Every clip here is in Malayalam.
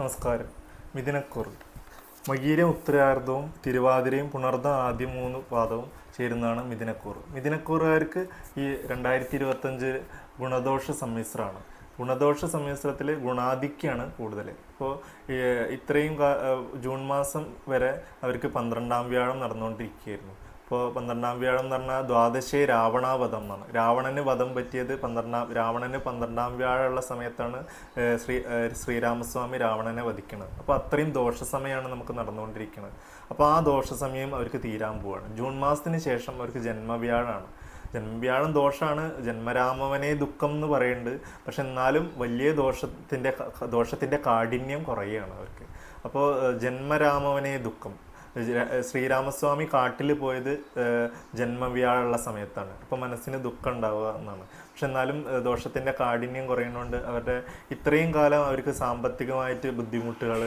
നമസ്കാരം. മിഥുനക്കുറി മകീരം ഉത്തരാർദ്ധവും തിരുവാതിരയും പുണർദ്ധം ആദ്യ മൂന്ന് പാദവും ചേരുന്നതാണ് മിഥുനക്കൂർ മിഥുനക്കൂറുകാർക്ക് ഈ രണ്ടായിരത്തി ഇരുപത്തഞ്ച് ഗുണദോഷ സമ്മിശ്രമാണ്. ഗുണദോഷ സമ്മിശ്രത്തിൽ ഗുണാധിക്യാണ് കൂടുതൽ. ഇപ്പോൾ ഇത്രയും ജൂൺ മാസം വരെ അവർക്ക് പന്ത്രണ്ടാം വ്യാഴം നടന്നുകൊണ്ടിരിക്കുകയായിരുന്നു. ഇപ്പോൾ പന്ത്രണ്ടാം വ്യാഴം എന്ന് പറഞ്ഞാൽ ദ്വാദശേ രാവണാവധം എന്നാണ്. രാവണന് വധം പറ്റിയത് പന്ത്രണ്ടാം രാവണന് പന്ത്രണ്ടാം വ്യാഴമുള്ള സമയത്താണ് ശ്രീ ശ്രീരാമസ്വാമി രാവണനെ വധിക്കുന്നത് അപ്പോൾ അത്രയും ദോഷസമയമാണ് നമുക്ക് നടന്നുകൊണ്ടിരിക്കുന്നത് അപ്പോൾ ആ ദോഷസമയം അവർക്ക് തീരാൻ പോവാണ്. ജൂൺ മാസത്തിന് ശേഷം അവർക്ക് ജന്മവ്യാഴമാണ് ജന്മവ്യാഴം ദോഷമാണ് ജന്മരാമവനെ ദുഃഖം എന്ന് പറയുന്നുണ്ട് പക്ഷെ എന്നാലും വലിയ ദോഷത്തിന്റെ ദോഷത്തിന്റെ കാഠിന്യം കുറയുകയാണ് അവർക്ക്. അപ്പോൾ ജന്മരാമവനെ ദുഃഖം. ശ്രീരാമസ്വാമി കാട്ടിൽ പോയത് ജന്മവ്യാഴുള്ള സമയത്താണ്. അപ്പോൾ മനസ്സിന് ദുഃഖം ഉണ്ടാവുക എന്നാണ്. പക്ഷെ എന്നാലും ദോഷത്തിന്റെ കാഠിന്യം കുറയുന്നുണ്ട്. അവരുടെ ഇത്രയും കാലം അവർക്ക് സാമ്പത്തികമായിട്ട് ബുദ്ധിമുട്ടുകൾ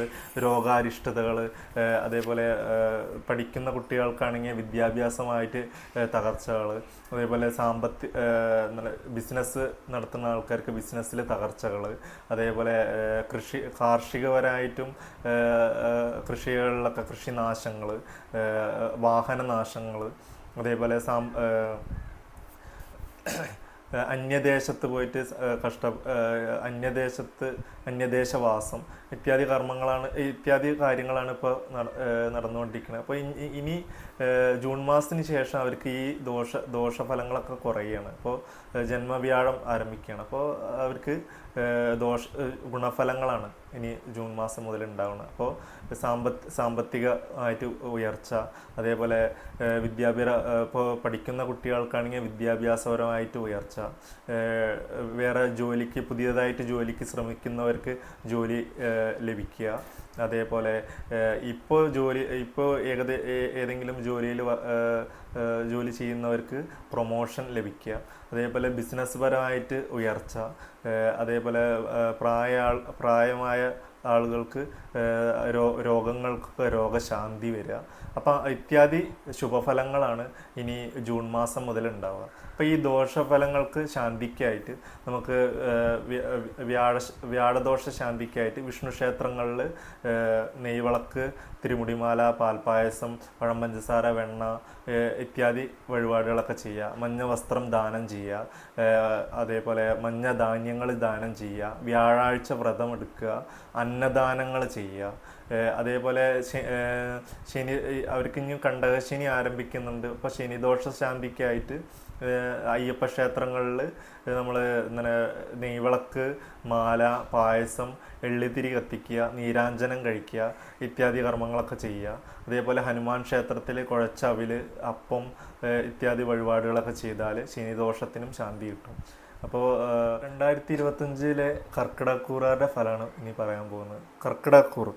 രോഗാരിഷ്ടതകൾ അതേപോലെ പഠിക്കുന്ന കുട്ടികൾക്കാണെങ്കിൽ വിദ്യാഭ്യാസമായിട്ട് തകർച്ചകൾ അതേപോലെ സാമ്പത്തി ബിസിനസ് നടത്തുന്ന ആൾക്കാർക്ക് ബിസിനസ്സിൽ തകർച്ചകൾ അതേപോലെ കൃഷി കാർഷികപരമായിട്ടും കൃഷികളിലൊക്കെ കൃഷിനാശങ്ങൾ വാഹനനാശങ്ങൾ അതേപോലെ സാം അന്യദേശത്ത് പോയിട്ട് കഷ്ട അന്യദേശത്ത് അന്യദേശവാസം ഇത്യാദി കർമ്മങ്ങളാണ് ഇത്യാദി കാര്യങ്ങളാണ് ഇപ്പോൾ നടന്നുകൊണ്ടിരിക്കുന്നത് അപ്പോൾ ഇനി ജൂൺ മാസത്തിന് ശേഷം അവർക്ക് ഈ ദോഷ ദോഷഫലങ്ങളൊക്കെ കുറയുകയാണ്. അപ്പോൾ ജന്മവ്യാഴം ആരംഭിക്കുകയാണ്. അപ്പോൾ അവർക്ക് ദോഷ ഗുണഫലങ്ങളാണ് ഇനി ജൂൺ മാസം മുതൽ ഉണ്ടാവുന്നത്. അപ്പോൾ സാമ്പത്ത് സാമ്പത്തികമായിട്ട് ഉയർച്ച അതേപോലെ വിദ്യാഭ്യാസ ഇപ്പോൾ പഠിക്കുന്ന കുട്ടികൾക്കാണെങ്കിൽ വിദ്യാഭ്യാസപരമായിട്ട് ഉയർച്ച വേറെ ജോലിക്ക് പുതിയതായിട്ട് ജോലിക്ക് ശ്രമിക്കുന്നവർക്ക് ജോലി ലഭിക്കുക. അതേപോലെ ഇപ്പോൾ ജോലി ഇപ്പോൾ ഏകദേ ഏതെങ്കിലും ജോലിയിൽ ജോലി ചെയ്യുന്നവർക്ക് പ്രൊമോഷൻ ലഭിക്കുക. അതേപോലെ ബിസിനസ് പരമായിട്ട് ഉയർച്ച അതേപോലെ പ്രായ പ്രായമായ ആളുകൾക്ക് രോഗങ്ങൾക്ക് രോഗശാന്തി വരിക. അപ്പം ഇത്യാദി ശുഭഫലങ്ങളാണ് ഇനി ജൂൺ മാസം മുതൽ ഉണ്ടാവുക അപ്പോൾ ഈ ദോഷഫലങ്ങൾക്ക് ശാന്തിക്കായിട്ട് നമുക്ക് വ്യാഴ വ്യാഴദോഷ ശാന്തിക്കായിട്ട് വിഷ്ണു ക്ഷേത്രങ്ങളിൽ നെയ്വളക്ക് തിരുമുടിമാല പാൽപ്പായസം പഴം പഞ്ചസാര വെണ്ണ ഇത്യാദി വഴിപാടുകളൊക്കെ ചെയ്യുക. മഞ്ഞ വസ്ത്രം ദാനം ചെയ്യുക. അതേപോലെ മഞ്ഞ ധാന്യങ്ങൾ ദാനം ചെയ്യുക. വ്യാഴാഴ്ച വ്രതം എടുക്കുക. അന്നദാനങ്ങൾ ചെയ്യുക. അതേപോലെ ശനി അവർക്ക് ഇനി കണ്ടകശനി ആരംഭിക്കുന്നുണ്ട്. അപ്പോൾ ശനിദോഷ ശാന്തിക്കായിട്ട് അയ്യപ്പ ക്ഷേത്രങ്ങളിൽ നമ്മൾ ഇങ്ങനെ നെയ്വിളക്ക് മാല പായസം എള്ളിത്തിരി കത്തിക്കുക നീരാഞ്ജനം കഴിക്കുക ഇത്യാദി കർമ്മങ്ങളൊക്കെ ചെയ്യുക. അതേപോലെ ഹനുമാൻ ക്ഷേത്രത്തിൽ കുഴച്ചവിൽ അപ്പം ഇത്യാദി വഴിപാടുകളൊക്കെ ചെയ്താൽ ശനിദോഷത്തിനും ശാന്തി കിട്ടും. അപ്പോൾ രണ്ടായിരത്തി ഇരുപത്തഞ്ചിലെ കർക്കിടക്കൂറുകാരുടെ ഫലമാണ് ഇനി പറയാൻ പോകുന്നത്. കർക്കിടക്കൂർ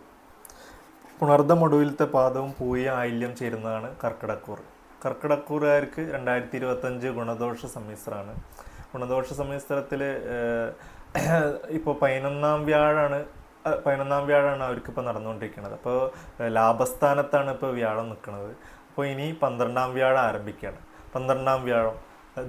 പുണർദം മൊടുവിലത്തെ പാദവും പൂയ ആയില്യം ചേരുന്നതാണ് കർക്കിടക്കൂർ. കർക്കിടക്കൂറുകാർക്ക് രണ്ടായിരത്തി ഇരുപത്തഞ്ച് ഗുണദോഷ സമ്മിശ്രമാണ്. ഗുണദോഷ സമ്മിശ്രത്തിൽ ഇപ്പോൾ പതിനൊന്നാം വ്യാഴാണ് പതിനൊന്നാം വ്യാഴാണ് അവർക്ക് ഇപ്പോൾ നടന്നുകൊണ്ടിരിക്കുന്നത്. അപ്പോൾ ലാഭസ്ഥാനത്താണ് ഇപ്പോൾ വ്യാഴം നിൽക്കുന്നത്. അപ്പോൾ ഇനി പന്ത്രണ്ടാം വ്യാഴം ആരംഭിക്കുകയാണ് പന്ത്രണ്ടാം വ്യാഴം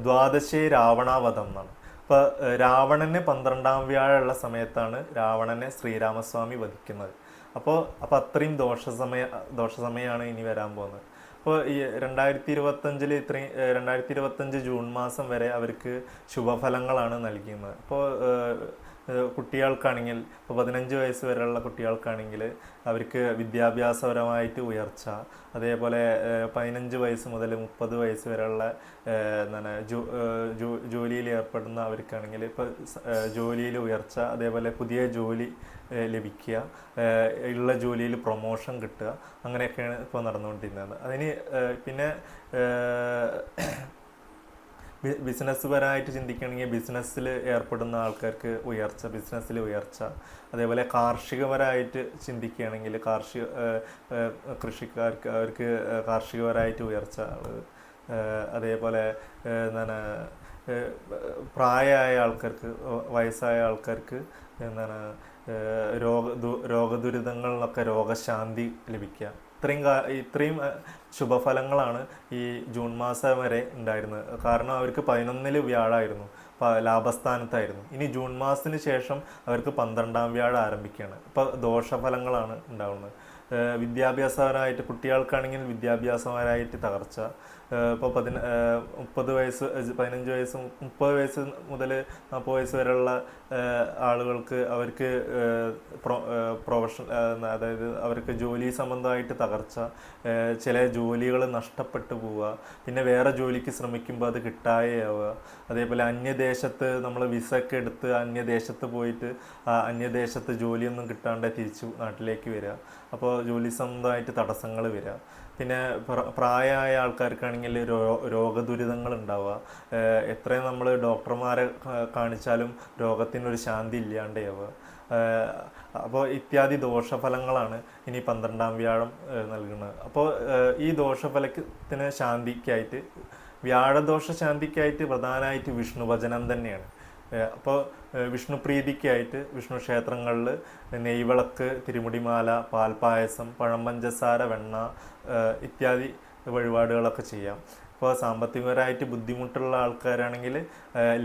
ദ്വാദശേ രാവണാവധം എന്നാണ്. അപ്പോൾ രാവണന് പന്ത്രണ്ടാം വ്യാഴമുള്ള സമയത്താണ് രാവണനെ ശ്രീരാമസ്വാമി വധിക്കുന്നത്. അപ്പോൾ അപ്പോൾ അത്രയും ദോഷസമയ ദോഷസമയമാണ് ഇനി വരാൻ പോകുന്നത്. അപ്പോൾ ഈ രണ്ടായിരത്തി ഇരുപത്തഞ്ചിൽ ഇത്രയും രണ്ടായിരത്തി ഇരുപത്തഞ്ച് ജൂൺ മാസം വരെ അവർക്ക് ശുഭഫലങ്ങളാണ് നൽകുന്നത് അപ്പോൾ കുട്ടികൾക്കാണെങ്കിൽ ഇപ്പോൾ പതിനഞ്ച് വയസ്സ് വരെയുള്ള കുട്ടികൾക്കാണെങ്കിൽ അവർക്ക് വിദ്യാഭ്യാസപരമായിട്ട് ഉയർച്ച അതേപോലെ പതിനഞ്ച് വയസ്സ് മുതൽ മുപ്പത് വയസ്സ് വരെയുള്ള എന്താണ് ജോലിയിൽ ഏർപ്പെടുന്ന അവർക്കാണെങ്കിൽ ഇപ്പോൾ ജോലിയിൽ ഉയർച്ച അതേപോലെ പുതിയ ജോലി ലഭിക്കുക. ഉള്ള ജോലിയിൽ പ്രൊമോഷൻ കിട്ടുക. അങ്ങനെയൊക്കെയാണ് ഇപ്പോൾ നടന്നുകൊണ്ടിരുന്നത്. അതിന് പിന്നെ ബിസിനസ് പരമായിട്ട് ചിന്തിക്കുകയാണെങ്കിൽ ബിസിനസ്സിൽ ഏർപ്പെടുന്ന ആൾക്കാർക്ക് ഉയർച്ച ബിസിനസ്സിൽ ഉയർച്ച. അതേപോലെ കാർഷികപരമായിട്ട് ചിന്തിക്കുകയാണെങ്കിൽ കാർഷിക കൃഷിക്കാർക്ക് അവർക്ക് കാർഷികപരമായിട്ട് ഉയർച്ച അതേപോലെ എന്താണ് പ്രായമായ ആൾക്കാർക്ക് വയസ്സായ ആൾക്കാർക്ക് എന്താണ് രോഗ രോഗദുരിതങ്ങളിലൊക്കെ രോഗശാന്തി ലഭിക്കുക. ഇത്രയും ഇത്രയും ശുഭഫലങ്ങളാണ് ഈ ജൂൺ മാസം വരെ ഉണ്ടായിരുന്നത്. കാരണം അവർക്ക് പതിനൊന്നിൽ വ്യാഴായിരുന്നു. ലാഭസ്ഥാനത്തായിരുന്നു. ഇനി ജൂൺ മാസത്തിന് ശേഷം അവർക്ക് പന്ത്രണ്ടാം വ്യാഴം ആരംഭിക്കുകയാണ്. ഇപ്പോൾ ദോഷഫലങ്ങളാണ് ഉണ്ടാവുന്നത്. വിദ്യാഭ്യാസപരമായിട്ട് കുട്ടികൾക്കാണെങ്കിൽ വിദ്യാഭ്യാസപരമായിട്ട് തകർച്ച. ഇപ്പോൾ പതിന മുപ്പത് വയസ്സ് പതിനഞ്ച് വയസ്സ് മുപ്പത് വയസ്സ് മുതൽ നാൽപ്പത് വയസ്സ് വരെയുള്ള ആളുകൾക്ക് അവർക്ക് പ്രൊഫഷണൽ അതായത് അവർക്ക് ജോലി സംബന്ധമായിട്ട് തകർച്ച ചില ജോലികൾ നഷ്ടപ്പെട്ടു പോവുക പിന്നെ വേറെ ജോലിക്ക് ശ്രമിക്കുമ്പോൾ അത് കിട്ടാതെയാവുക. അതേപോലെ അന്യദേശത്ത് നമ്മൾ വിസ ഒക്കെ എടുത്ത് അന്യദേശത്ത് പോയിട്ട് അന്യദേശത്ത് ജോലിയൊന്നും കിട്ടാണ്ട് തിരിച്ചു നാട്ടിലേക്ക് വരിക. അപ്പോൾ ജോലി സംബന്ധമായിട്ട് തടസ്സങ്ങൾ വരിക. പിന്നെ പ്രായമായ ആൾക്കാർക്കാണെങ്കിൽ രോഗദുരിതങ്ങൾ ഉണ്ടാവുക. എത്രയും നമ്മൾ ഡോക്ടർമാരെ കാണിച്ചാലും രോഗത്തിനൊരു ശാന്തി ഇല്ലാണ്ടാവുക. അപ്പോൾ ഇത്യാദി ദോഷഫലങ്ങളാണ് ഇനി പന്ത്രണ്ടാം വ്യാഴം നൽകുന്നത്. അപ്പോൾ ഈ ദോഷഫലത്തിന് ശാന്തിക്കായിട്ട് വ്യാഴദോഷ ശാന്തിക്കായിട്ട് പ്രധാനമായിട്ട് വിഷ്ണു ഭജനം തന്നെയാണ്. അപ്പോൾ വിഷ്ണുപ്രീതിക്കായിട്ട് വിഷ്ണു ക്ഷേത്രങ്ങളിൽ നെയ്വിളക്ക് തിരുമുടിമാല പാൽപ്പായസം പഴം പഞ്ചസാര വെണ്ണ ഇത്യാദി വഴിപാടുകളൊക്കെ ചെയ്യാം. ഇപ്പോൾ സാമ്പത്തികപരമായിട്ട് ബുദ്ധിമുട്ടുള്ള ആൾക്കാരാണെങ്കിൽ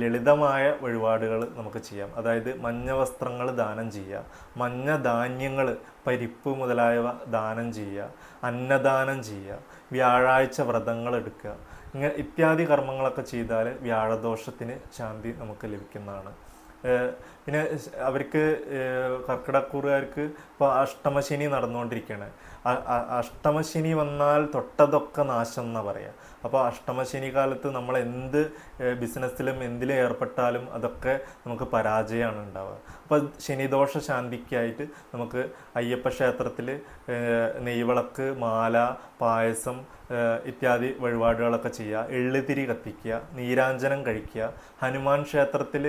ലളിതമായ വഴിപാടുകൾ നമുക്ക് ചെയ്യാം. അതായത് മഞ്ഞ വസ്ത്രങ്ങൾ ദാനം ചെയ്യുക മഞ്ഞ ധാന്യങ്ങൾ പരിപ്പ് മുതലായവ ദാനം ചെയ്യുക അന്നദാനം ചെയ്യുക വ്യാഴാഴ്ച വ്രതങ്ങൾ എടുക്കുക ഇങ്ങനെ ഇത്യാദി കർമ്മങ്ങളൊക്കെ ചെയ്താൽ വ്യാഴദോഷത്തിന് ശാന്തി നമുക്ക് ലഭിക്കുന്നതാണ്. പിന്നെ അവർക്ക് കർക്കിടക്കൂറുകാർക്ക് ഇപ്പോൾ അഷ്ടമശനി നടന്നുകൊണ്ടിരിക്കുകയാണ് അഷ്ടമശനി വന്നാൽ തൊട്ടതൊക്കെ നാശം എന്നാ പറയാ. അപ്പോൾ അഷ്ടമശനി കാലത്ത് നമ്മൾ എന്ത് ബിസിനസ്സിലും എന്തിലും ഏർപ്പെട്ടാലും അതൊക്കെ നമുക്ക് പരാജയമാണ് ഉണ്ടാവുക. അപ്പോൾ ശനിദോഷ ശാന്തിക്കായിട്ട് നമുക്ക് അയ്യപ്പ ക്ഷേത്രത്തിൽ നെയ്വിളക്ക് മാല പായസം ഇത്യാദി വഴിപാടുകളൊക്കെ ചെയ്യുക. എള്ളുതിരി കത്തിക്കുക നീരാഞ്ജനം കഴിക്കുക. ഹനുമാൻ ക്ഷേത്രത്തിൽ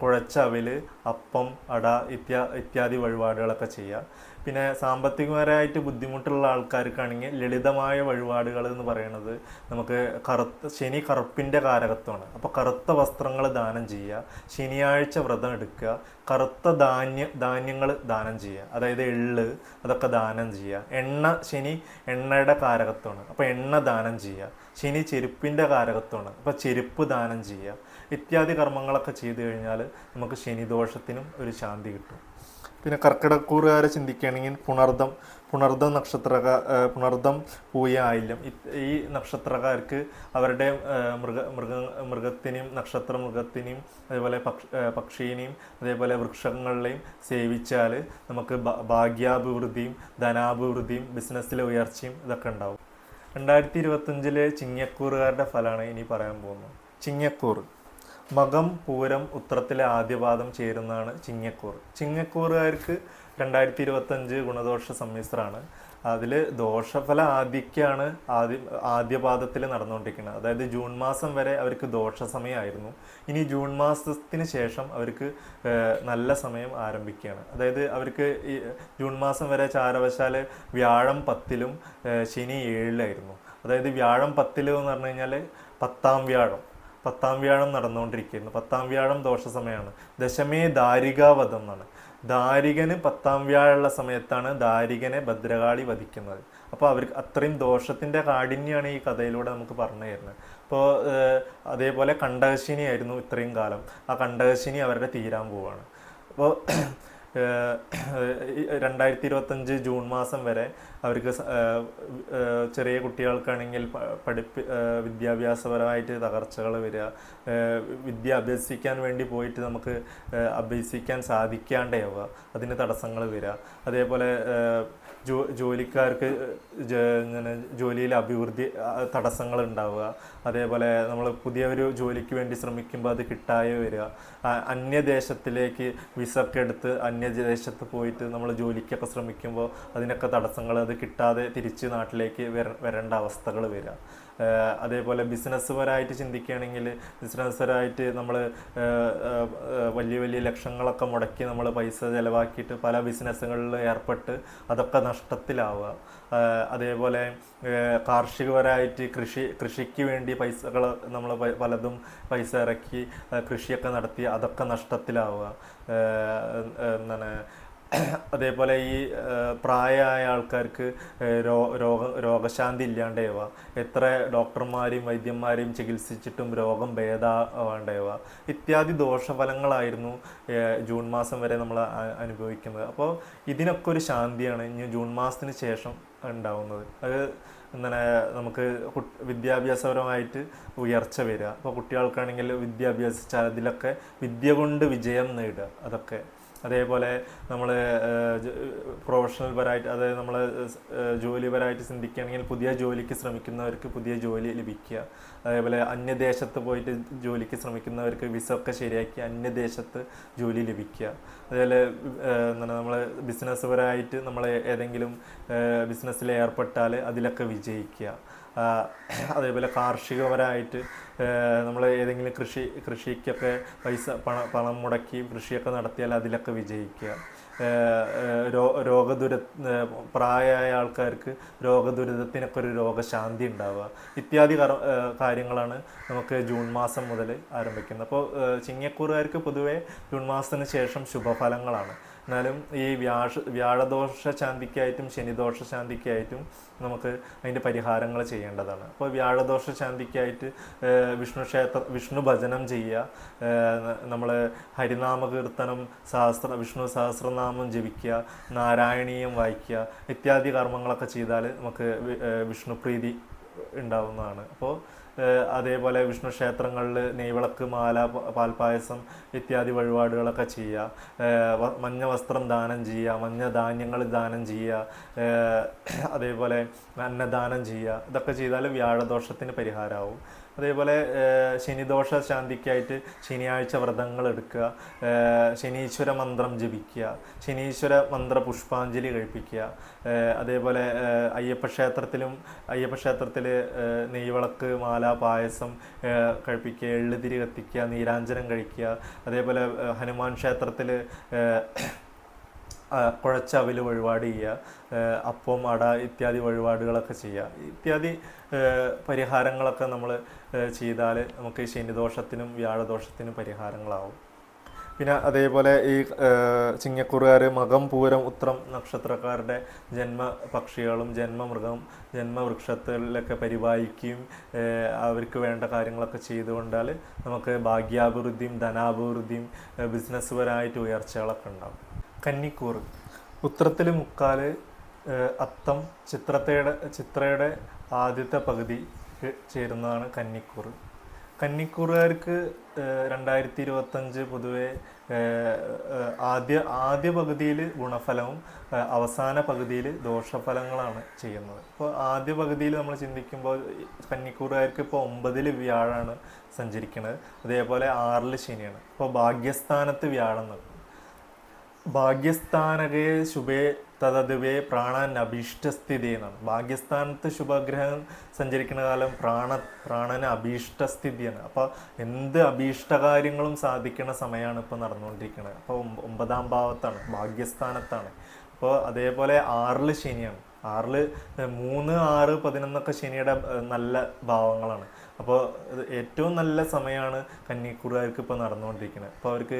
കുഴച്ചവിൽ അപ്പം അട ഇത്യാ ഇത്യാദി വഴിപാടുകളൊക്കെ ചെയ്യുക. പിന്നെ സാമ്പത്തികപരമായിട്ട് ബുദ്ധിമുട്ടുള്ള ആൾക്കാർക്കാണെങ്കിൽ ലളിതമായ വഴിപാടുകൾ എന്ന് പറയുന്നത് നമുക്ക് കറുത്ത ശനി കറുപ്പിന്റെ കാരകത്വമാണ്. അപ്പോൾ കറുത്ത വസ്ത്രങ്ങൾ ദാനം ചെയ്യുക ശനിയാഴ്ച വ്രതം എടുക്കുക കറുത്ത ധാന്യ ധാന്യങ്ങൾ ദാനം ചെയ്യുക അതായത് എള്ള് അതൊക്കെ ദാനം ചെയ്യുക. എണ്ണ ശനി എണ്ണയുടെ കാരകത്വമാണ്. അപ്പോൾ എണ്ണ ദാനം ചെയ്യുക ശനി ചെരുപ്പിന്റെ കാരകത്വമാണ്. അപ്പോൾ ചെരുപ്പ് ദാനം ചെയ്യുക. ഇത്യാദി കർമ്മങ്ങളൊക്കെ ചെയ്തു കഴിഞ്ഞാൽ നമുക്ക് ശനിദോഷത്തിനും ഒരു ശാന്തി കിട്ടും. പിന്നെ കർക്കിടക്കൂറുകാരെ ചിന്തിക്കുകയാണെങ്കിൽ പുണർദം പുണർദം നക്ഷത്ര പുണർദം പൂയ ആയില്യം. ഈ നക്ഷത്രക്കാർക്ക് അവരുടെ മൃഗ മൃഗ മൃഗത്തിനെയും നക്ഷത്ര മൃഗത്തിനെയും അതേപോലെ പക്ഷ പക്ഷീനെയും അതേപോലെ വൃക്ഷങ്ങളെയും സേവിച്ചാൽ നമുക്ക് ഭാഗ്യാഭിവൃദ്ധിയും ധനാഭിവൃദ്ധിയും ബിസിനസ്സിലെ ഉയർച്ചയും ഇതൊക്കെ ഉണ്ടാവും. രണ്ടായിരത്തി ഇരുപത്തഞ്ചിലെ ചിങ്ങക്കൂറുകാരുടെ ഫലമാണ് ഇനി പറയാൻ പോകുന്നത്. ചിങ്ങക്കൂറ്. മകം പൂരം ഉത്രത്തിലെ ആദ്യപാദം ചേരുന്നതാണ് ചിങ്ങക്കൂർ. ചിങ്ങക്കൂറുകാർക്ക് രണ്ടായിരത്തി ഇരുപത്തഞ്ച് ഗുണദോഷ സമ്മിശ്രമാണ്. അതിൽ ദോഷഫല ആദ്യക്കാണ് ആദ്യ ആദ്യപാദത്തിൽ നടന്നുകൊണ്ടിരിക്കുന്നത്. അതായത് ജൂൺ മാസം വരെ അവർക്ക് ദോഷ സമയമായിരുന്നു ഇനി ജൂൺ മാസത്തിന് ശേഷം അവർക്ക് നല്ല സമയം ആരംഭിക്കുകയാണ്. അതായത് അവർക്ക് ജൂൺ മാസം വരെ ചാരവശാൽ വ്യാഴം പത്തിലും ശനി ഏഴിലായിരുന്നു അതായത് വ്യാഴം പത്തിൽ എന്ന് പറഞ്ഞു കഴിഞ്ഞാൽ പത്താം വ്യാഴം. പത്താം വ്യാഴം നടന്നുകൊണ്ടിരിക്കുകയായിരുന്നു പത്താം വ്യാഴം ദോഷ സമയമാണ് ദശമേ ദാരികാവധം എന്നാണ്. ദാരികന് പത്താം വ്യാഴമുള്ള സമയത്താണ് ദാരികനെ ഭദ്രകാളി വധിക്കുന്നത്. അപ്പോൾ അവർക്ക് അത്രയും ദോഷത്തിന്റെ കാഠിന്യമാണ് ഈ കഥയിലൂടെ നമുക്ക് പറഞ്ഞു തരുന്നത്. അപ്പോൾ അതേപോലെ കണ്ടകശിനി ആയിരുന്നു ഇത്രയും കാലം. ആ കണ്ടകശിനി അവരുടെ തീരാൻ പോവാണ്. അപ്പോൾ രണ്ടായിരത്തി ഇരുപത്തഞ്ച് ജൂൺ മാസം വരെ അവർക്ക് ചെറിയ കുട്ടികൾക്കാണെങ്കിൽ പഠിപ്പ് വിദ്യാഭ്യാസപരമായിട്ട് തകർച്ചകൾ വരിക. വിദ്യ അഭ്യസിക്കാൻ വേണ്ടി പോയിട്ട് നമുക്ക് അഭ്യസിക്കാൻ സാധിക്കാണ്ടാവുക. അതിന് തടസ്സങ്ങൾ വരിക. അതേപോലെ ജോ ജോലിക്കാർക്ക് ഇങ്ങനെ ജോലിയിൽ അഭിവൃദ്ധി തടസ്സങ്ങൾ ഉണ്ടാവുക. അതേപോലെ നമ്മൾ പുതിയ ഒരു ജോലിക്ക് വേണ്ടി ശ്രമിക്കുമ്പോൾ അത് കിട്ടാതെ വരിക. അന്യദേശത്തിലേക്ക് വിസ ഒക്കെ എടുത്ത് അന്യദേശത്ത് പോയിട്ട് നമ്മൾ ജോലിക്കൊക്കെ ശ്രമിക്കുമ്പോൾ അതിനൊക്കെ തടസ്സങ്ങൾ അത് കിട്ടാതെ തിരിച്ച് നാട്ടിലേക്ക് വര വരേണ്ട അവസ്ഥകൾ വരിക. അതേപോലെ ബിസിനസ് പരമായിട്ട് ചിന്തിക്കുകയാണെങ്കിൽ ബിസിനസ് പരമായിട്ട് നമ്മൾ വലിയ വലിയ ലക്ഷങ്ങളൊക്കെ മുടക്കി നമ്മൾ പൈസ ചിലവാക്കിയിട്ട് പല ബിസിനസ്സുകളിൽ ഏർപ്പെട്ട് അതൊക്കെ നഷ്ടത്തിലാവുക. അതേപോലെ കാർഷികപരമായിട്ട് കൃഷി കൃഷിക്ക് വേണ്ടി പൈസകൾ നമ്മൾ പലതും പൈസ ഇറക്കി കൃഷിയൊക്കെ നടത്തി അതൊക്കെ നഷ്ടത്തിലാവുക. എന്താണ് അതേപോലെ ഈ പ്രായമായ ആൾക്കാർക്ക് രോഗ രോഗശാന്തി ഇല്ലാണ്ടേവ. എത്ര ഡോക്ടർമാരെയും വൈദ്യന്മാരെയും ചികിത്സിച്ചിട്ടും രോഗം ഭേദാവാണ്ടേവ ഇത്യാദി ദോഷഫലങ്ങളായിരുന്നു ജൂൺ മാസം വരെ നമ്മൾ അനുഭവിക്കുന്നത്. അപ്പോൾ ഇതിനൊക്കെ ഒരു ശാന്തിയാണ് ഇനി ജൂൺ മാസത്തിന് ശേഷം ഉണ്ടാവുന്നത്. അത് ഇങ്ങനെ നമുക്ക് വിദ്യാഭ്യാസപരമായിട്ട് ഉയർച്ച വരിക. അപ്പോൾ കുട്ടികൾക്കാണെങ്കിൽ വിദ്യാഭ്യാസിച്ചാൽ അതിലൊക്കെ വിദ്യ കൊണ്ട് വിജയം നേടുക. അതൊക്കെ അതേപോലെ നമ്മൾ പ്രൊഫഷണൽ പരമായിട്ട് അതായത് നമ്മൾ ജോലിപരമായിട്ട് ചിന്തിക്കുകയാണെങ്കിൽ പുതിയ ജോലിക്ക് ശ്രമിക്കുന്നവർക്ക് പുതിയ ജോലി ലഭിക്കുക. അതേപോലെ അന്യദേശത്ത് പോയിട്ട് ജോലിക്ക് ശ്രമിക്കുന്നവർക്ക് വിസ ഒക്കെ ശരിയാക്കി അന്യദേശത്ത് ജോലി ലഭിക്കുക. അതേപോലെ എന്താണ് നമ്മൾ ബിസിനസ് പരമായിട്ട് നമ്മൾ ഏതെങ്കിലും ബിസിനസ്സിൽ ഏർപ്പെട്ടാൽ അതിലൊക്കെ വിജയിക്കുക. അതേപോലെ കാർഷികപരമായിട്ട് നമ്മൾ ഏതെങ്കിലും കൃഷി കൃഷിക്കൊക്കെ പൈസ പണം പണം മുടക്കി കൃഷിയൊക്കെ നടത്തിയാൽ അതിലൊക്കെ വിജയിക്കുക. രോഗദുര പ്രായമായ ആൾക്കാർക്ക് രോഗദുരിതത്തിനൊക്കെ ഒരു രോഗശാന്തി ഉണ്ടാവുക. ഇത്യാദി കാര്യങ്ങളാണ് നമുക്ക് ജൂൺ മാസം മുതൽ ആരംഭിക്കുന്നത്. അപ്പോൾ ചിങ്ങക്കൂറുകാർക്ക് പൊതുവേ ജൂൺ മാസത്തിന് ശേഷം ശുഭഫലങ്ങളാണ്. എന്നാലും ഈ വ്യാഴ വ്യാഴദോഷ ശാന്തിക്കായിട്ടും ശനിദോഷ ശാന്തിക്കായിട്ടും നമുക്ക് അതിന്റെ പരിഹാരങ്ങൾ ചെയ്യേണ്ടതാണ്. അപ്പോൾ വ്യാഴദോഷ ശാന്തിക്കായിട്ട് വിഷ്ണു ക്ഷേത്ര വിഷ്ണു ഭജനം ചെയ്യുക നമ്മൾ ഹരിനാമ കീർത്തനം സഹസ്ര വിഷ്ണു സഹസ്രനാമം ജപിക്കുക നാരായണീയം വായിക്കുക ഇത്യാദി കർമ്മങ്ങളൊക്കെ ചെയ്താൽ നമുക്ക് വിഷ്ണുപ്രീതി ഉണ്ടാവുന്നതാണ്. അപ്പോൾ അതേപോലെ വിഷ്ണു ക്ഷേത്രങ്ങളിൽ നെയ്വിളക്ക് മാല പാൽപ്പായസം ഇത്യാദി വഴിപാടുകളൊക്കെ ചെയ്യുക മഞ്ഞ വസ്ത്രം ദാനം ചെയ്യുക മഞ്ഞ ധാന്യങ്ങൾ ദാനം ചെയ്യുക അതേപോലെ അന്നദാനം ചെയ്യുക ഇതൊക്കെ ചെയ്താൽ വ്യാഴദോഷത്തിന് പരിഹാരമാവും അതേപോലെ ശനിദോഷ ശാന്തിക്കായിട്ട് ശനിയാഴ്ച വ്രതങ്ങൾ എടുക്കുക ശനീശ്വര മന്ത്രം ജപിക്കുക ശനീശ്വര മന്ത്ര പുഷ്പാഞ്ജലി കഴിപ്പിക്കുക അതേപോലെ അയ്യപ്പ ക്ഷേത്രത്തിലും അയ്യപ്പ ക്ഷേത്രത്തിൽ നെയ്വിളക്ക് മാല പായസം കഴിപ്പിക്കുക എള്ളുതിരി കത്തിക്കുക നീരാഞ്ജനം കഴിക്കുക അതേപോലെ ഹനുമാൻ ക്ഷേത്രത്തിൽ കുഴച്ച അവിൽ വഴിപാട് ചെയ്യുക അപ്പം അട ഇത്യാദി വഴിപാടുകളൊക്കെ ചെയ്യുക. ഇത്യാദി പരിഹാരങ്ങളൊക്കെ നമ്മൾ ചെയ്താൽ നമുക്ക് ശനിദോഷത്തിനും വ്യാഴദോഷത്തിനും പരിഹാരങ്ങളാവും. പിന്നെ അതേപോലെ ഈ ചിങ്ങക്കുറുകാർ മകം പൂരം ഉത്രം നക്ഷത്രക്കാരുടെ ജന്മ പക്ഷികളും ജന്മമൃഗം ജന്മവൃക്ഷത്തിലൊക്കെ പരിപാലിക്കുകയും അവർക്ക് വേണ്ട കാര്യങ്ങളൊക്കെ ചെയ്തുകൊണ്ടാൽ നമുക്ക് ഭാഗ്യാഭിവൃദ്ധിയും ധനാഭിവൃദ്ധിയും ബിസിനസ്സുപരമായിട്ട് ബിസിനസ് പരമായിട്ട് ഉയർച്ചകളൊക്കെ ഉണ്ടാവും. കന്നിക്കൂറ്. ഉത്രത്തിൽ മുക്കാൽ അത്തം ചിത്രത്തേടെ ചിത്രയുടെ ആദ്യത്തെ പകുതി ചേരുന്നതാണ് കന്നിക്കൂറ്. കന്നിക്കൂറുകാർക്ക് രണ്ടായിരത്തി ഇരുപത്തഞ്ച് പൊതുവെ ആദ്യ ആദ്യ പകുതിയിൽ ഗുണഫലവും അവസാന പകുതിയിൽ ദോഷഫലങ്ങളാണ് ചെയ്യുന്നത്. ഇപ്പോൾ ആദ്യ പകുതിയിൽ നമ്മൾ ചിന്തിക്കുമ്പോൾ കന്നിക്കൂറുകാർക്ക് ഇപ്പോൾ ഒമ്പതിൽ വ്യാഴാണ് സഞ്ചരിക്കുന്നത് അതേപോലെ ആറിൽ ശനിയാണ്. ഇപ്പോൾ ഭാഗ്യസ്ഥാനത്ത് വ്യാഴം നിൽക്കും ഭാഗ്യസ്ഥാനകേ ശുഭേ തദതുവേ പ്രാണാൻ അഭീഷ്ടസ്ഥിതി എന്നാണ്. ഭാഗ്യസ്ഥാനത്ത് ശുഭഗ്രഹം സഞ്ചരിക്കുന്ന കാലം പ്രാണ പ്രാണന് അഭീഷ്ടസ്ഥിതിയാണ് അപ്പോൾ എന്ത് അഭീഷ്ട കാര്യങ്ങളും സാധിക്കുന്ന സമയമാണ് ഇപ്പോൾ നടന്നുകൊണ്ടിരിക്കുന്നത്. അപ്പോൾ ഒമ്പതാം ഭാവത്താണ് ഭാഗ്യസ്ഥാനത്താണ്. അപ്പോൾ അതേപോലെ ആറിൽ ശനിയാണ്. ആറിൽ മൂന്ന് ആറ് പതിനൊന്നൊക്കെ ശനിയുടെ നല്ല ഭാവങ്ങളാണ്. അപ്പോൾ ഏറ്റവും നല്ല സമയമാണ് കന്നിക്കൂറുകാർക്ക് ഇപ്പോൾ നടന്നുകൊണ്ടിരിക്കുന്നത്. അപ്പോൾ അവർക്ക്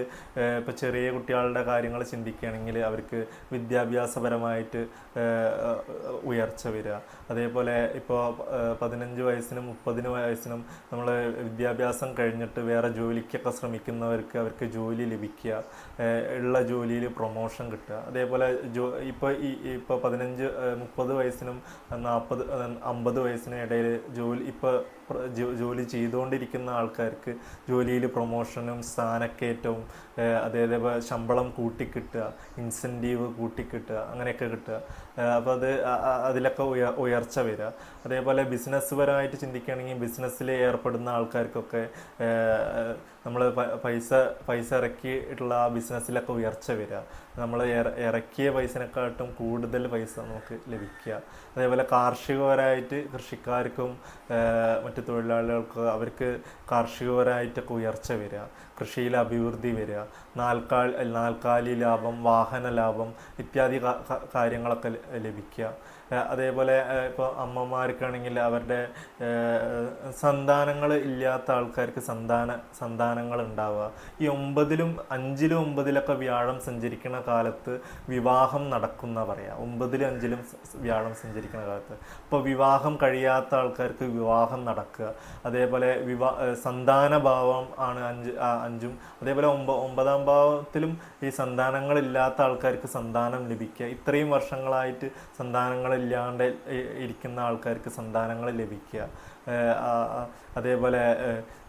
ഇപ്പോൾ ചെറിയ കുട്ടികളുടെ കാര്യങ്ങൾ ചിന്തിക്കുകയാണെങ്കിൽ അവർക്ക് വിദ്യാഭ്യാസപരമായിട്ട് ഉയർച്ച വരിക. അതേപോലെ ഇപ്പോൾ പതിനഞ്ച് വയസ്സിനും മുപ്പതിന് വയസ്സിനും നമ്മൾ വിദ്യാഭ്യാസം കഴിഞ്ഞിട്ട് വേറെ ജോലിക്കൊക്കെ ശ്രമിക്കുന്നവർക്ക് അവർക്ക് ജോലി ലഭിക്കുക ഉള്ള ജോലിയിൽ പ്രൊമോഷൻ കിട്ടുക. അതേപോലെ ജോ ഇപ്പോൾ ഈ ഇപ്പോൾ പതിനഞ്ച് മുപ്പത് വയസ്സിനും നാൽപ്പത് അമ്പത് വയസ്സിനും ഇടയിൽ ജോലി ഇപ്പോൾ ജോലി ചെയ്തുകൊണ്ടിരിക്കുന്ന ആൾക്കാർക്ക് ജോലിയിൽ പ്രൊമോഷനും സ്ഥാനക്കയറ്റവും അതേപോലെ ശമ്പളം കൂട്ടിക്കിട്ടുക ഇൻസെന്റീവ് കൂട്ടിക്കിട്ടുക അങ്ങനെയൊക്കെ കിട്ടുക. അപ്പോൾ അത് അതിലൊക്കെ ഉയ ഉയർച്ച വരിക അതേപോലെ ബിസിനസ് പരമായിട്ട് ചിന്തിക്കുകയാണെങ്കിൽ ബിസിനസ്സിൽ ഏർപ്പെടുന്ന ആൾക്കാർക്കൊക്കെ നമ്മൾ പൈസ പൈസ ഇറക്കിയിട്ടുള്ള ആ ബിസിനസ്സിലൊക്കെ ഉയർച്ച വരിക നമ്മൾ ഇറക്കിയ പൈസനെക്കാട്ടും കൂടുതൽ പൈസ നമുക്ക് ലഭിക്കുക. അതേപോലെ കാർഷികപരമായിട്ട് കൃഷിക്കാർക്കും മറ്റു തൊഴിലാളികൾക്കും അവർക്ക് കാർഷികപരമായിട്ടൊക്കെ ഉയർച്ച വരിക കൃഷിയിൽ അഭിവൃദ്ധി വരിക നാൽക്കാൽ നാൽക്കാലി ലാഭം വാഹന ലാഭം ഇത്യാദി കാര്യങ്ങളൊക്കെ ലഭിക്കുക. അതേപോലെ ഇപ്പോൾ അമ്മമാർക്കാണെങ്കിൽ അവരുടെ സന്താനങ്ങൾ ഇല്ലാത്ത ആൾക്കാർക്ക് സന്താന സന്താനങ്ങൾ ഉണ്ടാവുക ഈ ഒമ്പതിലും അഞ്ചിലും ഒമ്പതിലൊക്കെ വ്യാഴം സഞ്ചരിക്കുന്ന കാലത്ത് വിവാഹം നടക്കുന്ന പറയാം. ഒമ്പതിലും അഞ്ചിലും വ്യാഴം സഞ്ചരിക്കുന്ന കാലത്ത്. അപ്പോൾ വിവാഹം കഴിയാത്ത ആൾക്കാർക്ക് വിവാഹം നടക്കുക. അതേപോലെ വിവാ സന്താന ഭാവം ആണ് അഞ്ച് അഞ്ചും. അതേപോലെ ഒമ്പ ഒമ്പതാം ഭാവത്തിലും ഈ സന്താനങ്ങളില്ലാത്ത ആൾക്കാർക്ക് സന്താനം ലഭിക്കുക. ഇത്രയും വർഷങ്ങളായിട്ട് സന്താനങ്ങളില്ലാണ്ട് ഇ- ഇരിക്കുന്ന ആൾക്കാർക്ക് സന്താനങ്ങൾ ലഭിക്കുക. അതേപോലെ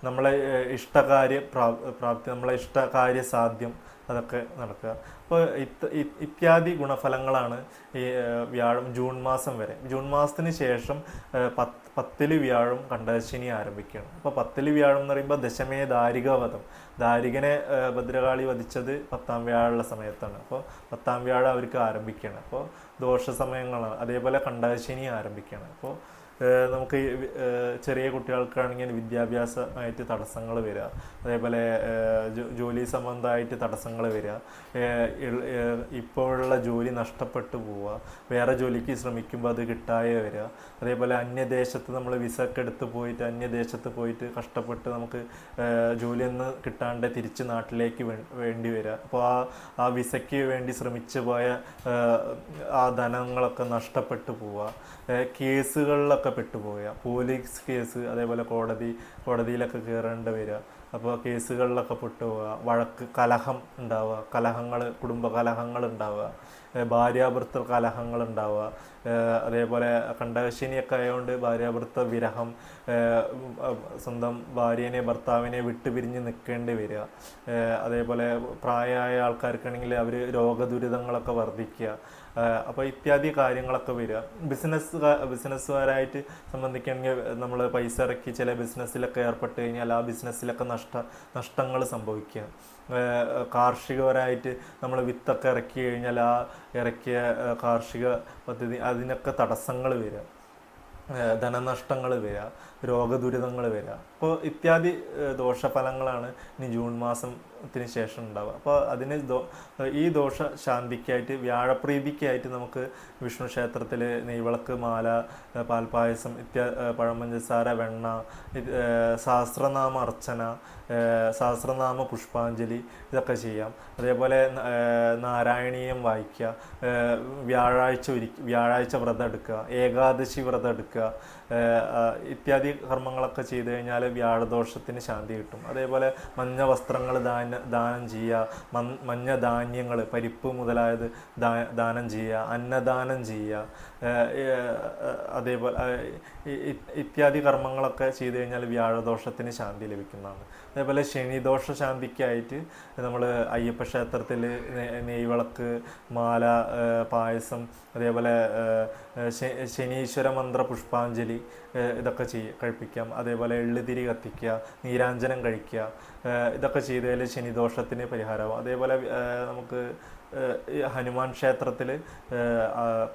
നമ്മളെ ഇഷ്ടകാര്യ പ്രാ- പ്രാപ്തി നമ്മളെ ഇഷ്ടകാര്യ സാധ്യം അതൊക്കെ നടക്കുക. അപ്പോൾ ഇത്യാദി ഗുണഫലങ്ങളാണ് ഈ വ്യാഴം ജൂൺ മാസം വരെ. ജൂൺ മാസത്തിന് ശേഷം പത്ത് പത്തിൽ വ്യാഴം കണ്ടശിനി ആരംഭിക്കുകയാണ്. അപ്പോൾ പത്തിൽ വ്യാഴം എന്ന് പറയുമ്പോൾ ദശമേ ദാരികവധം. ദാരികനെ ഭദ്രകാളി വധിച്ചത് പത്താം വ്യാഴുള്ള സമയത്താണ്. അപ്പോൾ പത്താം വ്യാഴം അവർക്ക് ആരംഭിക്കുകയാണ്. അപ്പോൾ ദോഷ സമയങ്ങളാണ് അതേപോലെ കണ്ടശിനി ആരംഭിക്കുകയാണ്. അപ്പോൾ നമുക്ക് ചെറിയ കുട്ടികൾക്കാണെങ്കിൽ വിദ്യാഭ്യാസമായിട്ട് തടസ്സങ്ങൾ വരിക. അതേപോലെ ജോലി സംബന്ധമായിട്ട് തടസ്സങ്ങൾ വരിക. ഇപ്പോഴുള്ള ജോലി നഷ്ടപ്പെട്ടു പോവുക. വേറെ ജോലിക്ക് ശ്രമിക്കുമ്പോൾ അത് കിട്ടാതെ വരിക. അതേപോലെ അന്യദേശത്ത് നമ്മൾ വിസക്ക് എടുത്ത് പോയിട്ട് അന്യദേശത്ത് പോയിട്ട് കഷ്ടപ്പെട്ട് നമുക്ക് ജോലിയൊന്നും കിട്ടാണ്ട് തിരിച്ച് നാട്ടിലേക്ക് വേണ്ടി വരിക. അപ്പോൾ ആ ആ വിസയ്ക്ക് വേണ്ടി ശ്രമിച്ചു പോയ ആ ധനങ്ങളൊക്കെ നഷ്ടപ്പെട്ടു പോവുക. ഏഹ് കേസുകളിലൊക്കെ പെട്ടുപോവുക പോലീസ് കേസ് അതേപോലെ കോടതി കോടതിയിലൊക്കെ കയറേണ്ടി വരിക അപ്പോൾ കേസുകളിലൊക്കെ പെട്ടുപോവുക വഴക്ക് കലഹം ഉണ്ടാവുക കലഹങ്ങൾ കുടുംബ കലഹങ്ങൾ ഉണ്ടാവുക. ഭാര്യാഭർത്തൃ കലഹങ്ങൾ ഉണ്ടാവുക അതേപോലെ കണ്ടകശിനിയൊക്കെ ആയതുകൊണ്ട് ഭാര്യാഭർത്തൃ വിരഹം സ്വന്തം ഭാര്യനെ ഭർത്താവിനെ വിട്ടുപിരിഞ്ഞ് നിൽക്കേണ്ടി വരിക. അതേപോലെ പ്രായമായ ആൾക്കാർക്കാണെങ്കിൽ അവർ രോഗദുരിതങ്ങളൊക്കെ വർദ്ധിക്കുക. അപ്പോൾ ഇത്യാദി കാര്യങ്ങളൊക്കെ വരിക. ബിസിനസ് ബിസിനസ്സുകാരായിട്ട് സംബന്ധിക്കുകയാണെങ്കിൽ നമ്മൾ പൈസ ഇറക്കി ചില ബിസിനസ്സിലൊക്കെ ഏർപ്പെട്ട് കഴിഞ്ഞാൽ ആ ബിസിനസ്സിലൊക്കെ നഷ്ട നഷ്ടങ്ങൾ സംഭവിക്കുക. കാർഷികപരമായിട്ട് നമ്മൾ വിത്തൊക്കെ ഇറക്കി കഴിഞ്ഞാൽ ആ ഇറക്കിയ കാർഷിക പദ്ധതി അതിനൊക്കെ തടസ്സങ്ങൾ വരിക. ധനനഷ്ടങ്ങൾ വരിക. രോഗദുരിതങ്ങൾ വരിക. അപ്പോൾ ഇത്യാദി ദോഷഫലങ്ങളാണ് ഇനി ജൂൺ മാസത്തിന് ശേഷം ഉണ്ടാവുക. അപ്പോൾ അതിന് ഈ ദോഷ ശാന്തിക്കായിട്ട് വ്യാഴപ്രീതിക്കായിട്ട് നമുക്ക് വിഷ്ണു ക്ഷേത്രത്തിൽ നെയ്വിളക്ക് മാല പാൽപായസം ഇത്യാ പഴമഞ്ചസാര വെണ്ണ സഹസ്രനാമ അർച്ചന സഹസ്രനാമ പുഷ്പാഞ്ജലി ഇതൊക്കെ ചെയ്യാം. അതേപോലെ നാരായണീയം വായിക്കുക വ്യാഴാഴ്ച ഒരി വ്യാഴാഴ്ച വ്രതം എടുക്കുക ഏകാദശി വ്രതം എടുക്കുക ഏഹ് ആ, കർമ്മങ്ങളൊക്കെ ചെയ്തു കഴിഞ്ഞാൽ വ്യാഴദോഷത്തിന് ശാന്തി കിട്ടും. അതേപോലെ മഞ്ഞ വസ്ത്രങ്ങൾ ദാന ദാനം ചെയ്യുക മഞ്ഞ ധാന്യങ്ങൾ പരിപ്പ് മുതലായത് ദാനം ചെയ്യുക അന്നദാനം ചെയ്യുക അതേപോലെ ഇത്യാദി കർമ്മങ്ങളൊക്കെ ചെയ്തു കഴിഞ്ഞാൽ വ്യാഴദോഷത്തിന് ശാന്തി ലഭിക്കുന്നതാണ്. അതേപോലെ ശനിദോഷ ശാന്തിക്കായിട്ട് നമ്മൾ അയ്യപ്പ ക്ഷേത്രത്തിൽ നെയ്വിളക്ക് മാല പായസം അതേപോലെ ശനീശ്വര മന്ത്ര പുഷ്പാഞ്ജലി ഇതൊക്കെ ചെയ്യ കഴിപ്പിക്കാം. അതേപോലെ എള്ളുതിരി കത്തിക്കുക നീരാഞ്ജനം കഴിക്കുക ഇതൊക്കെ ചെയ്താൽ ശനിദോഷത്തിന് പരിഹാരമാവും. അതേപോലെ നമുക്ക് ഹനുമാൻ ക്ഷേത്രത്തിൽ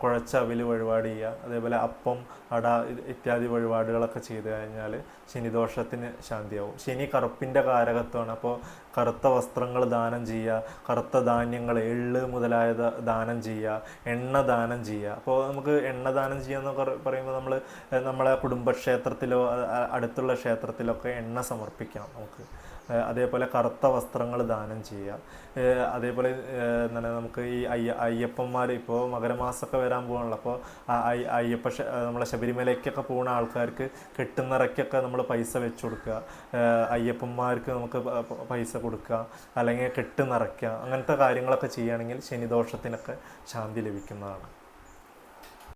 കുഴച്ച അവിൽ വഴിപാട് ചെയ്യുക. അതേപോലെ അപ്പം അട ഇത് ഇത്യാദി വഴിപാടുകളൊക്കെ ചെയ്തു കഴിഞ്ഞാൽ ശനിദോഷത്തിന് ശാന്തിയാവും. ശനി കറുപ്പിന്റെ കാരകത്വമാണ്. അപ്പോൾ കറുത്ത വസ്ത്രങ്ങൾ ദാനം ചെയ്യുക കറുത്ത ധാന്യങ്ങൾ എള്ള് മുതലായ ദാനം ചെയ്യുക എണ്ണ ദാനം ചെയ്യുക. അപ്പോൾ നമുക്ക് എണ്ണ ദാനം ചെയ്യുക പറയുമ്പോൾ നമ്മൾ നമ്മളെ കുടുംബക്ഷേത്രത്തിലോ അടുത്തുള്ള ക്ഷേത്രത്തിലൊക്കെ എണ്ണ സമർപ്പിക്കാം നമുക്ക്. അതേപോലെ കറുത്ത വസ്ത്രങ്ങൾ ദാനം ചെയ്യുക. അതേപോലെ എന്താണ് നമുക്ക് ഈ അയ്യ അയ്യപ്പന്മാർ ഇപ്പോൾ മകരമാസമൊക്കെ വരാൻ പോകണല്ലോ അപ്പോൾ അയ്യപ്പ നമ്മളെ ശബരിമലയ്ക്കൊക്കെ പോകുന്ന ആൾക്കാർക്ക് കെട്ടുന്നറയ്ക്കൊക്കെ നമ്മൾ പൈസ വെച്ച് കൊടുക്കുക. അയ്യപ്പന്മാർക്ക് നമുക്ക് പൈസ കൊടുക്കുക അല്ലെങ്കിൽ കെട്ട് നിറയ്ക്കുക അങ്ങനത്തെ കാര്യങ്ങളൊക്കെ ചെയ്യുകയാണെങ്കിൽ ശനിദോഷത്തിനൊക്കെ ശാന്തി ലഭിക്കുന്നതാണ്.